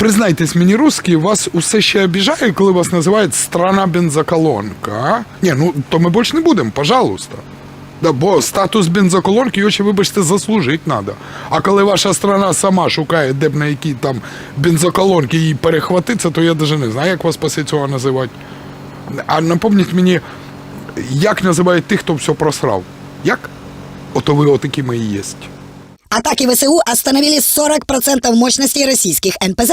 признайтесь мені, русські, вас усе ще обіжає, коли вас називають страна бензоколонка, а? Ні, ну то ми більше не будемо, пожалуйста. Да, бо статус бензоколонки його вибачте, заслужити треба. А коли ваша страна сама шукає, де б на якій там бензоколонки її перехватиться, то я навіть не знаю, як вас після цього називати. А напомніть мені, як називають тих, хто все просрав? Як? Ото ви отакими і єсть. Атаки ВСУ остановили 40% мощностей российских НПЗ.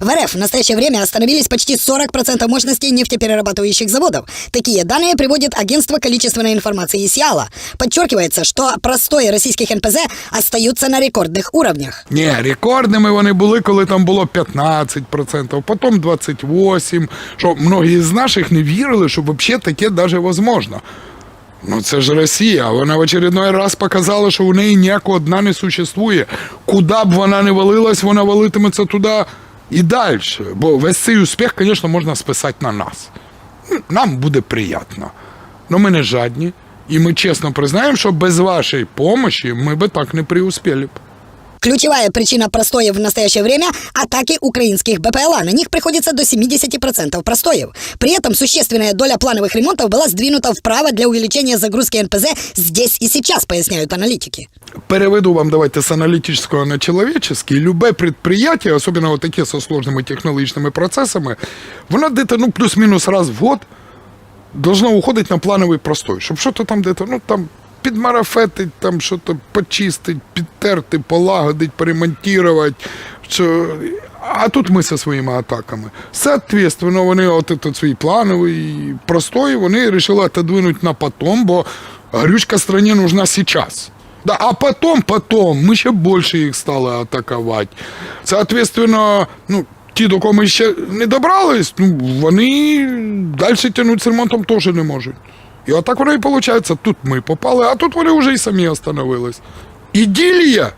В РФ в настоящее время остановились почти 40% мощностей нефтеперерабатывающих заводов. Такие данные приводит агентство количественной информации СИАЛа. Подчеркивается, что простое российских НПЗ остаются на рекордных уровнях. Ні, рекордними вони були, коли там було 15%, потім 28%, що многі з наших не вірили, що взагалі таке навіть возможно. Ну це ж Росія, вона в очередной раз показала, що у неї ніякого дна не существує. Куди б вона не валилась, вона валитиметься туди і далі. Бо весь цей успіх, звісно, можна списати на нас. Нам буде приємно. Але ми не жадні, і ми чесно признаємо, що без вашої допомоги ми би так не преуспіли б. Ключевая причина простоев в настоящее время – атаки украинских БПЛА. На них приходится до 70% простоев. При этом существенная доля плановых ремонтов была сдвинута вправо для увеличения загрузки НПЗ здесь и сейчас, поясняют аналитики. Переведу вам давайте с аналитического на человеческий. Любе предприятие, особенно вот такие со сложными технологичными процессами, воно где-то, ну, плюс-минус раз в год должно уходить на плановий простой. Щоб що-то там где-то, ну, там підмарафетить, там що-то почистить, підтерти, полагодить, поремонтувати. Що... А тут ми зі своїми атаками. Соответственно, вони от этот свій плановий простой, вони вирішили отодвинуть на потом, бо горючка стране нужна сейчас. Да, а потом, потом, ми ще більше їх стали атакувати. Соответственно, ну, ті, до кого ми ще не добрались, ну, вони далі тягнути з ремонтом теж не можуть. І отак воно і виходить. Тут ми попали, а тут вони вже і самі остановились. Іділія!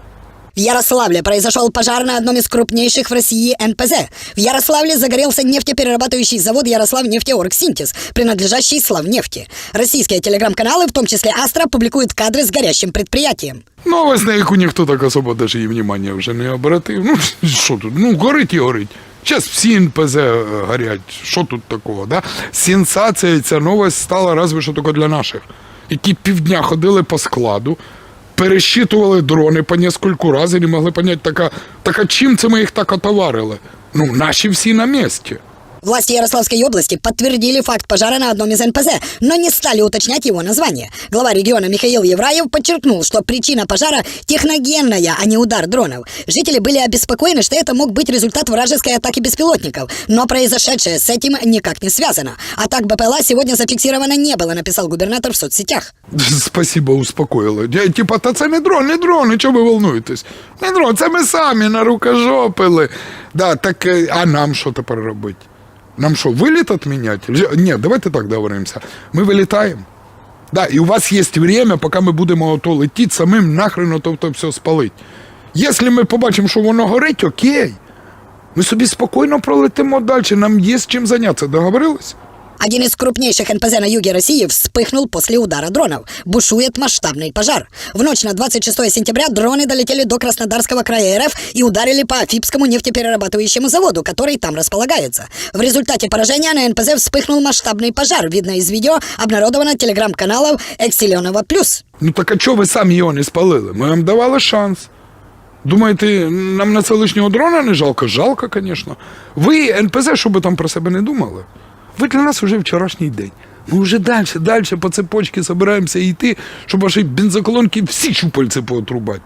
В Ярославле произошел пожар на одном из крупнейших в России НПЗ. В Ярославле загорелся нефтеперерабатывающий завод Ярослав Нефтеоргсинтез, принадлежащий Славнефти. Российские телеграм-каналы, в том числе Астра, публикуют кадры с горящим предприятием. Новость, на яку ніхто так особо даже і внимання вже не обратив. Ну, що тут? Ну, горить і горить. Зараз всі НПЗ е, горять. Що тут такого, да? Сенсація ця новость стала разве що тільки для наших, які півдня ходили по складу, пересчитували дрони по нескольку разів і не могли поняти, так, а- так а чим це ми їх так отоварили? Ну, наші всі на місці. Власти Ярославской области подтвердили факт пожара на одном из НПЗ, но не стали уточнять его название. Глава региона Михаил Евраев подчеркнул, что причина пожара техногенная, а не удар дронов. Жители были обеспокоены, что это мог быть результат вражеской атаки беспилотников, но произошедшее с этим никак не связано. Атак БПЛА сегодня зафиксировано не было, написал губернатор в соцсетях. Спасибо, успокоїли. Я, Типа, та це не дрон, не дрон, чого ви волнуєтесь? Не дрон, це ми самі нарукожопили. Да, так, е, а нам що тепер робити? Нам що, вылет отменять? Нет, давайте так договоримося. Ми вилітаємо. Да, і у вас є время, поки ми будемо ото летіти, самим нахрен ото то все спалить. Якщо ми побачимо, що воно горить, окей. Ми собі спокійно пролетимо далі, нам є з чим зайнятися. Договорились? Один из крупнейших НПЗ на юге России вспыхнул после удара дронов. Бушует масштабный пожар. В ночь на 26 сентября дроны долетели до Краснодарского края РФ и ударили по Афипскому нефтеперерабатывающему заводу, который там располагается. В результате поражения на НПЗ вспыхнул масштабный пожар. Видно из видео, обнародовано телеграм-каналов Эксиленова Плюс. Ну так а чого ви самі його не спалили? Ми вам давали шанс. Думаєте, нам на це лишнього дрона не жалко? Жалко, звісно. Ви НПЗ, що би там про себе не думали. Ви для нас вже вчорашній день. Ми вже далі, далі по цепочці збираємося йти, щоб ваші бензоколонки всі щупальці поотрубати.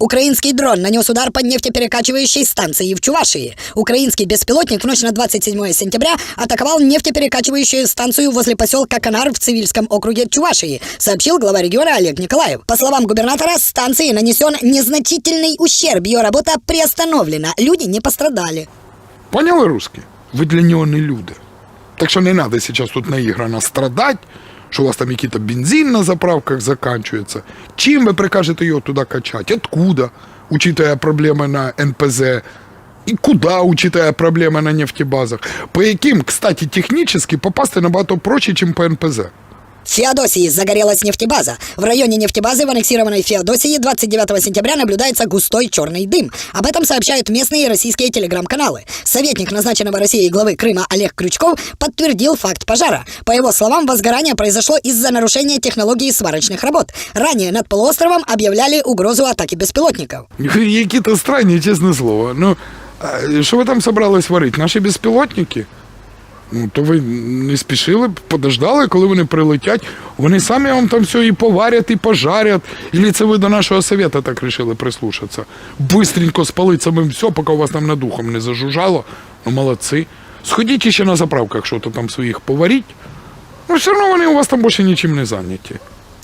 Украинский дрон нанес удар по нефтеперекачивающей станции в Чувашии. Украинский беспилотник в ночь на 27 сентября атаковал нефтеперекачивающую станцию возле поселка Канар в Цивильском округе Чувашии, сообщил глава региона Олег Николаев. По словам губернатора, станции нанесен незначительный ущерб. Ее работа приостановлена. Люди не пострадали. Поняли, русські? Ви для нього не люди. Так що не треба зараз тут наіграно страдати, що у вас там якийсь бензин на заправках заканчивается. Чим ви прикажете його туди качати? Откуда? Учитывая проблеми на НПЗ. І куди, учитывая проблеми на нефтебазах. По яким, кстати, технічно попасти набагато проще, ніж по НПЗ. В Феодосии загорелась нефтебаза. В районе нефтебазы в аннексированной Феодосии 29 сентября наблюдается густой черный дым. Об этом сообщают местные и российские телеграм-каналы. Советник назначенного Россией главы Крыма Олег Крючков подтвердил факт пожара. По его словам, возгорание произошло из-за нарушения технологии сварочных работ. Ранее над полуостровом объявляли угрозу атаки беспилотников. Які-то странні, чесне слово. Ну, а що ви там собрались варити? Наші безпілотники? Ну, то ви не спішили, подождали, коли вони прилетять. Вони самі вам там все і поварять, і пожарять. Ілі це ви до нашого совета так вирішили прислушатися? Бистренько спалить самим все, поки у вас там над духом не зажужжало. Ну, молодці. Сходіть ще на заправках, що то там своїх поваріть. Ну, все одно вони у вас там більше нічим не зайняті.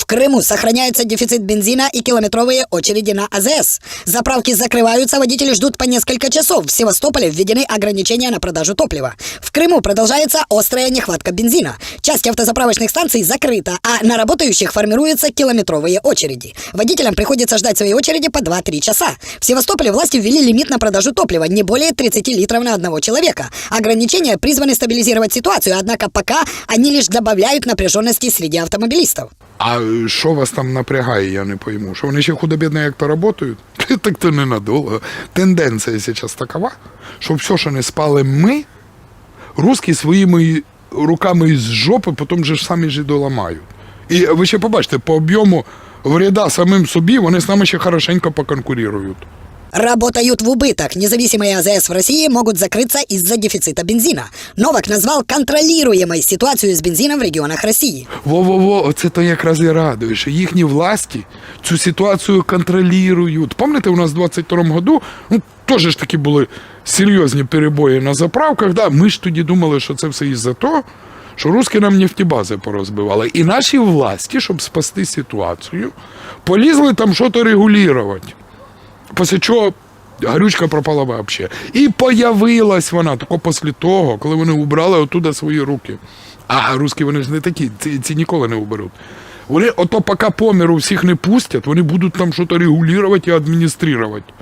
Крыму сохраняется дефицит бензина и километровые очереди на АЗС. Заправки закрываются, водители ждут по несколько часов. В Севастополе введены ограничения на продажу топлива. В Крыму продолжается острая нехватка бензина. Часть автозаправочных станций закрыта, а на работающих формируются километровые очереди. Водителям приходится ждать своей очереди по 2-3 часа. В Севастополе власти ввели лимит на продажу топлива не более 30 литров на одного человека. Ограничения призваны стабилизировать ситуацию, однако пока они лишь добавляют напряженности среди автомобилистов. А е, що вас там напрягає, я не пойму. Що вони ще худо-бідно як то працюють? Так то ненадовго. Тенденція зараз такова, що все, що не спали ми, русські своїми руками з жопи, потім же самі ж і доламають. І ви ще побачите, по об'єму вреда самим собі вони з нами ще хорошенько поконкурирують. Работают в убыток. Независимые АЗС в России могут закрыться из-за дефицита бензина. Новак назвал контролируемой ситуацию с бензином в регионах России. Во-во-во, оце то якраз і радує, що їхні власті цю ситуацію контролюють. Пам'ятаєте, у нас в 22-му году ну, теж ж таки були серйозні перебої на заправках. Да? Ми ж тоді думали, що це все із-за того, що русські нам нефтебази порозбивали. І наші власті, щоб спасти ситуацію, полізли там щось регулювати. Після чого гарючка пропала вообще. І появилась вона тільки після того, коли вони убрали оттуда свої руки. А русські вони ж не такі, ці, ці ніколи не уберуть. Вони ото поки по миру всіх не пустять, вони будуть там щось регулювати і адмініструвати.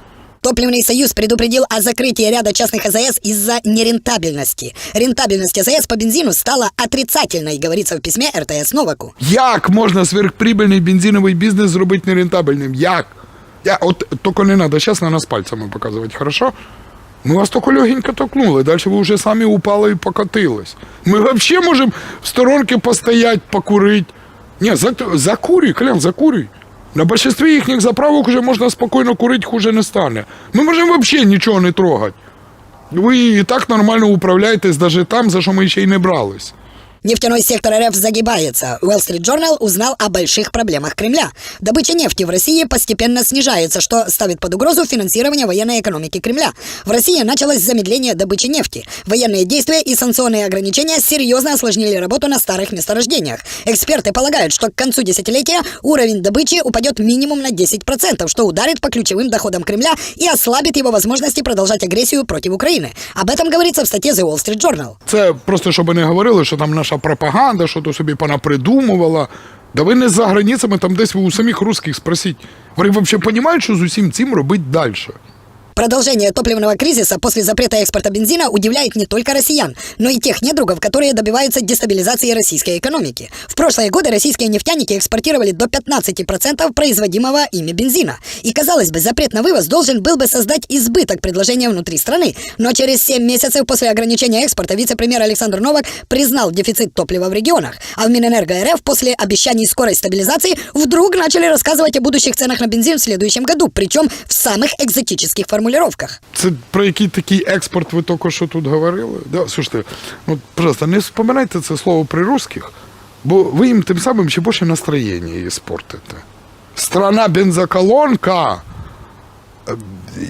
Топливный союз предупредил о закрытии ряда частных АЗС из-за нерентабельности. Рентабельность АЗС по бензину стала отрицательной, говорится в письме РТС Новаку. Як можна сверхприбильний бензиновий бізнес зробити нерентабельним? Як? Я, от тільки не треба зараз на нас пальцями показувати, хорошо? Ми вас тільки легенько толкнули, далі ви вже самі упали і покатились. Ми взагалі можемо в сторонці постояти, покурити. Ні, за, закурюй, Колян, закурюй. На більшості їхніх заправок вже можна спокійно курити, хуже не стане. Ми можемо взагалі нічого не трогати. Ви і так нормально управляєтесь навіть там, за що ми ще й не брались. Нефтяной сектор РФ загибается. Wall Street Journal узнал о больших проблемах Кремля. Добыча нефти в России постепенно снижается, что ставит под угрозу финансирование военной экономики Кремля. В России началось замедление добычи нефти. Военные действия и санкционные ограничения серьезно осложнили работу на старых месторождениях. Эксперты полагают, что к концу десятилетия уровень добычи упадет минимум на 10%, что ударит по ключевым доходам Кремля и ослабит его возможности продолжать агрессию против Украины. Об этом говорится в статье The Wall Street Journal. Це просто щоб не говорили, що там наша пропаганда, що то собі придумувала. Да ви не за границями, там десь ви у самих русських спросіть. Вони взагалі розуміють, що з усім цим робити далі. Продолжение топливного кризиса после запрета экспорта бензина удивляет не только россиян, но и тех недругов, которые добиваются дестабилизации российской экономики. В прошлые годы российские нефтяники экспортировали до 15% производимого ими бензина. И, казалось бы, запрет на вывоз должен был бы создать избыток предложения внутри страны. Но через 7 месяцев после ограничения экспорта вице-премьер Александр Новак признал дефицит топлива в регионах. А в Минэнерго РФ после обещаний скорой стабилизации вдруг начали рассказывать о будущих ценах на бензин в следующем году, причем в самых экзотических формулировках. Це про який такий експорт ви тільки що тут говорили? Да, слушайте, ну, просто не вспоминайте це слово при русських, бо ви їм тим самим ще більше настроєння іспортите. Страна бензоколонка, е,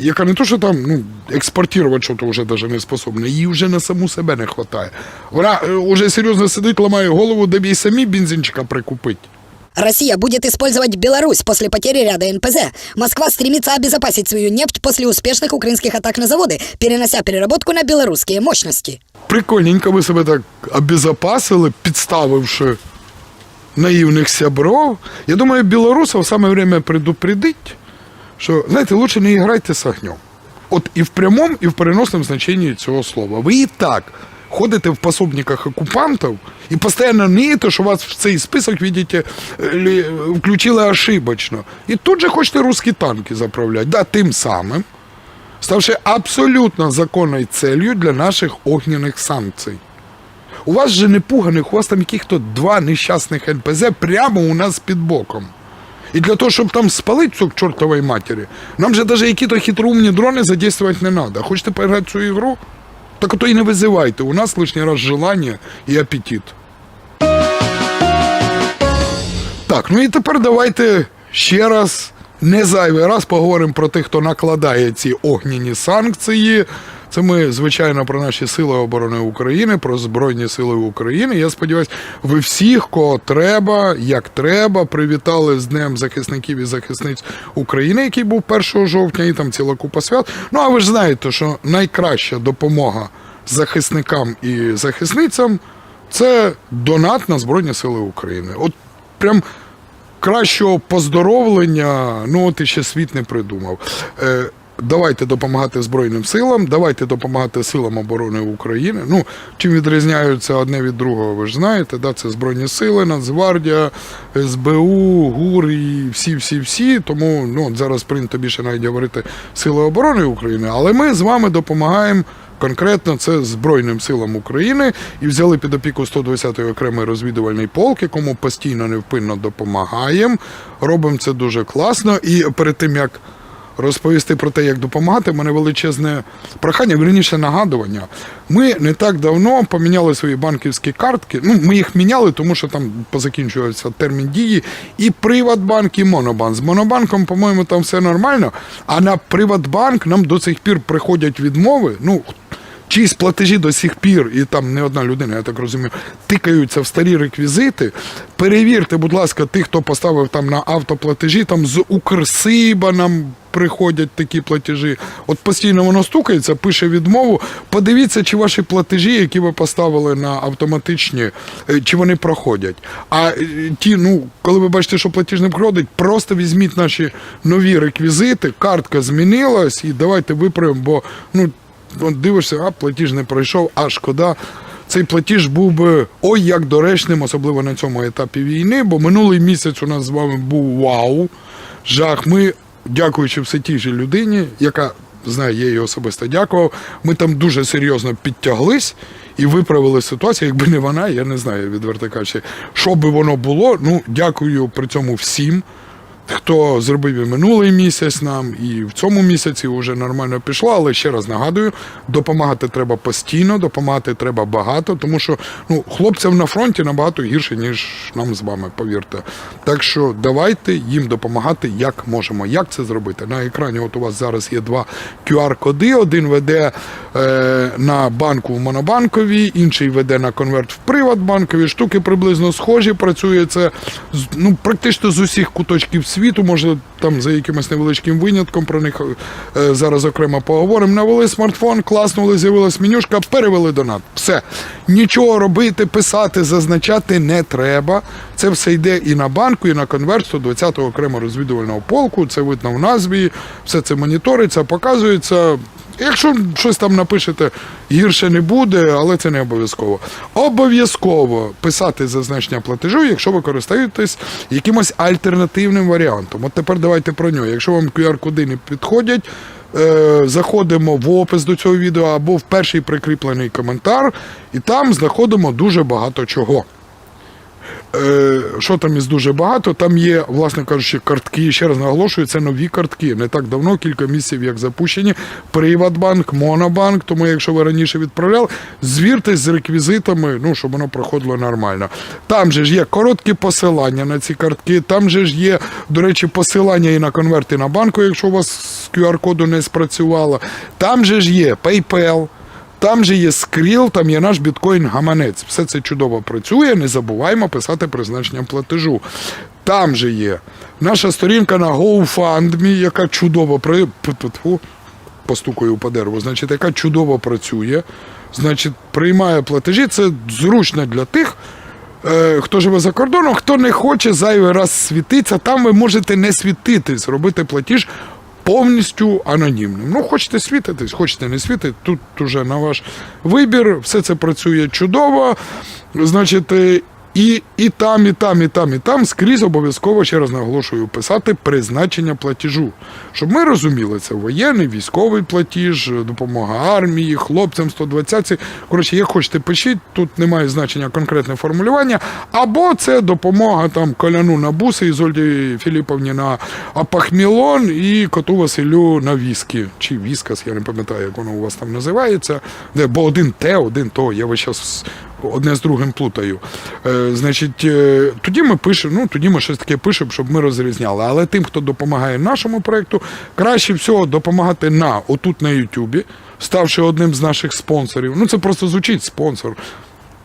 яка не то, що там ну, експортувати щось вже навіть не способна, їй вже на саму себе не вистачає. Вона е, вже серйозно сидить, ламає голову, де б їй самі бензинчика прикупити. Россия будет использовать Беларусь после потери ряда НПЗ. Москва стремится обезопасить свою нефть после успешных украинских атак на заводы, перенося переработку на белорусские мощности. Прикольненько ви себе так обезопасили, підставивши наївних сябров. Я думаю, білорусов саме время предупредить, що, знаєте, лучше не грайте з огнем. От і в прямому, і в переносному значенні цього слова. Ви і так ходите в пособниках оккупантов и постоянно ниєте, що вас в цей список, видите, включили ошибочно. І тут же хочете русські танки заправляти. Да, тим самим, ставши абсолютно законною целью для наших огненних санкцій. У вас же не пуганих, у вас там яких-то два нещасних НПЗ прямо у нас під боком. І для того, щоб там спалити цю к чортовій матері, нам же навіть які-то хитроумні дрони задействувати не треба. Хочете поіграти цю ігру? Так ото і не визивайте. У нас лишній раз желання і апетит. Так, ну і тепер давайте ще раз, не зайвий раз поговоримо про тих, хто накладає ці огняні санкції. Це ми, звичайно, про наші сили оборони України, про Збройні Сили України. Я сподіваюся, ви всіх, кого треба, як треба, привітали з Днем захисників і захисниць України, який був 1 жовтня, і там ціла купа свят. Ну а ви ж знаєте, що найкраща допомога захисникам і захисницям це донат на Збройні Сили України. От прям кращого поздоровлення, ну і ще світ не придумав. Давайте допомагати Збройним силам, давайте допомагати силам оборони України. Ну, чим відрізняються одне від другого, ви ж знаєте, да, це Збройні сили, Нацгвардія, СБУ, ГУР і всі-всі-всі. Тому ну, зараз прийнято більше навіть говорити Сили оборони України, але ми з вами допомагаємо. Конкретно це Збройним силам України і взяли під опіку 120-ї окремий розвідувальний полк, якому постійно невпинно допомагаємо. Робимо це дуже класно. І перед тим як розповісти про те, як допомагати, У мене величезне прохання, верніше нагадування. Ми не так давно поміняли свої банківські картки. Ну, ми їх міняли, тому що там позакінчувався термін дії. І Приватбанк, і Монобанк. З Монобанком, по-моєму, там все нормально. А на Приватбанк нам до цих пір приходять відмови. Ну, чиїсь платежі до сих пір, і там не одна людина, я так розумію, тикаються в старі реквізити. Перевірте, будь ласка, тих, хто поставив там на автоплатежі, там з Укрсиба нам приходять такі платежі. От постійно воно стукається, пише відмову. Подивіться, чи ваші платежі, які ви поставили на автоматичні, е, чи вони проходять. А е, ті, ну, коли ви бачите, що платіж не проходить, просто візьміть наші нові реквізити, картка змінилась, і давайте виправимо, бо ну. Дивишся, а платіж не пройшов, а шкода. Цей платіж був би ой як доречним, особливо на цьому етапі війни, бо минулий місяць у нас з вами був вау, жах. Ми, дякуючи все тій же людині, яка знає, я їй особисто дякував. Ми там дуже серйозно підтяглись і виправили ситуацію. Якби не вона, я не знаю, відверто кажучи, що би воно було. Ну, дякую при цьому всім хто зробив і минулий місяць нам, і в цьому місяці вже нормально пішло. Але ще раз нагадую, допомагати треба постійно, допомагати треба багато, тому що ну, хлопцям на фронті набагато гірше, ніж нам з вами, повірте. Так що давайте їм допомагати як можемо. Як це зробити? На екрані от у вас зараз є два QR-коди. Один веде е, на банку в Монобанковій, інший веде на конверт в Приватбанковій. Штуки приблизно схожі. Працює це ну, практично з усіх куточків світу. Може, там за якимось невеличким винятком про них е, зараз окремо поговоримо. Навели смартфон, класнули, з'явилась менюшка, перевели донат. Все. Нічого робити, писати, зазначати не треба. Це все йде і на банку, і на конверт 120-го окремо розвідувального полку. Це видно в назві, все це моніториться, показується. Якщо щось там напишете, гірше не буде, але це не обов'язково. Обов'язково писати зазначення платежу, якщо ви користуєтесь якимось альтернативним варіантом. От тепер давайте про нього. Якщо вам QR-коди не підходять, е, заходимо в опис до цього відео або в перший прикріплений коментар, і там знаходимо дуже багато чого. Е, що там із дуже багато? Там є, власне кажучи, картки. Ще раз наголошую, це нові картки. Не так давно, кілька місяців як запущені. Приватбанк, Монобанк. Тому, якщо ви раніше відправляли, звіртесь з реквізитами, ну щоб воно проходило нормально. Там же ж є короткі посилання на ці картки. Там же ж є, до речі, посилання і на конверти на банку, якщо у вас з QR-коду не спрацювало. Там же ж є PayPal. Там же є скріл, там є наш біткоін-гаманець. Все це чудово працює. Не забуваємо писати призначення платежу. Там же є наша сторінка на GoFundMe, яка чудово при... Тьфу, постукаю по дереву, значить, яка чудово працює. Значить, приймає платежі. Це зручно для тих. е, Хто живе за кордоном, хто не хоче зайвий раз світитися, там ви можете не світитись, робити платіж повністю анонімним. Ну, хочете світитись, хочете не світити, тут уже на ваш вибір. Все це працює чудово. Значить, е, і, і там, і там, і там, і там скрізь обов'язково, ще раз наголошую, писати призначення платежу. Щоб ми розуміли, це воєнний, військовий платіж, допомога армії, хлопцям 120. Коротше, як хочете, пишіть, тут немає значення конкретне формулювання. Або це допомога там коляну на буси, Ізольді Філіповні на апахмілон і коту Василю на віскі. Чи віскас, я не пам'ятаю, як воно у вас там називається. Де, бо один те, один то. Я весь час одне з другим плутаю. Значить, е, тоді ми пишемо, ну тоді ми щось таке пишемо, щоб ми розрізняли. Але тим, хто допомагає нашому проєкту, краще всього допомагати на отут на Ютубі, ставши одним з наших спонсорів. Ну це просто звучить спонсор.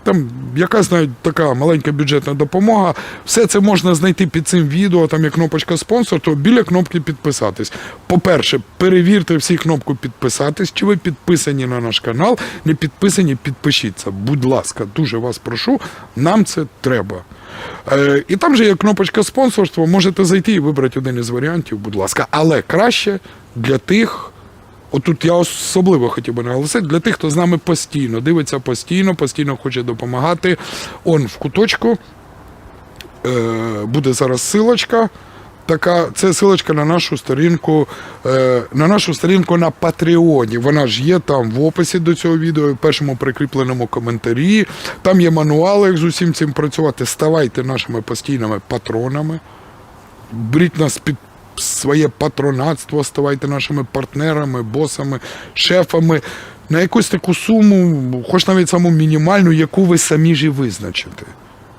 Там якась навіть така маленька бюджетна допомога. Все це можна знайти під цим відео. Там є кнопочка спонсор, то біля кнопки підписатись. По-перше, перевірте всі кнопку підписатись. Чи ви підписані на наш канал? Не підписані, підпишіться. Будь ласка, дуже вас прошу. Нам це треба. Е, і там же є кнопочка спонсорства. Можете зайти і вибрати один із варіантів, будь ласка. Але краще для тих. Отут я особливо хотів би наголосити для тих, хто з нами постійно дивиться постійно, постійно хоче допомагати. Он в куточку е, буде зараз силочка. Така, це силочка на нашу сторінку, е, на нашу сторінку на Патреоні. Вона ж є там в описі до цього відео, в першому прикріпленому коментарі. Там є мануали, як з усім цим працювати. Ставайте нашими постійними патронами беріть нас під своє патронатство, ставайте нашими партнерами, босами, шефами на якусь таку суму, хоч навіть саму мінімальну, яку ви самі ж і визначите.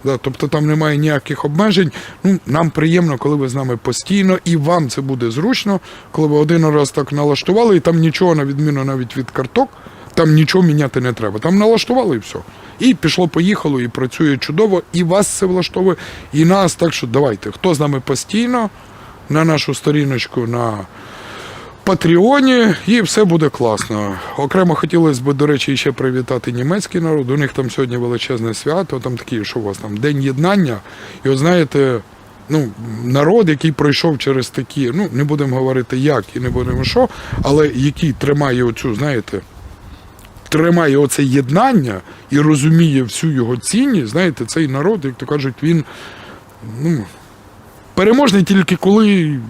Да, тобто там немає ніяких обмежень. Ну, нам приємно, коли ви з нами постійно, і вам це буде зручно, коли ви один раз так налаштували, і там нічого, на відміну навіть від карток, там нічого міняти не треба. Там налаштували і все. І пішло, поїхало, і працює чудово, і вас це влаштовує, і нас. Так що давайте, хто з нами постійно, на нашу сторіночку на Патреоні, і все буде класно. Окремо хотілося б, до речі, ще привітати німецький народ. У них там сьогодні величезне свято, там такі, що у вас там, День єднання. І от знаєте, ну, народ, який пройшов через такі, ну, не будемо говорити як і не будемо що, але який тримає оцю, знаєте, тримає оце єднання і розуміє всю його цінність, знаєте, цей народ, як то кажуть, він ну, переможний тільки коли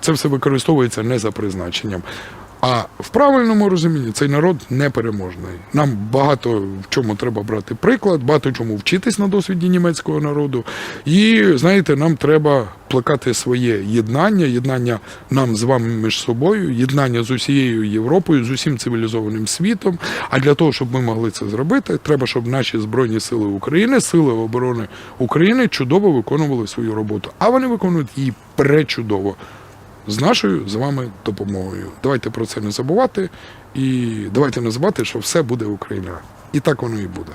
це все використовується не за призначенням. А в правильному розумінні цей народ непереможний. Нам багато в чому треба брати приклад, багато чому вчитись на досвіді німецького народу. І знаєте, нам треба плекати своє єднання, єднання нам з вами між собою, єднання з усією Європою, з усім цивілізованим світом. А для того, щоб ми могли це зробити, треба, щоб наші збройні сили України, сили оборони України чудово виконували свою роботу. А вони виконують її пречудово з нашою з вами допомогою. Давайте про це не забувати, і давайте не забувати, що все буде Україна. І так воно і буде.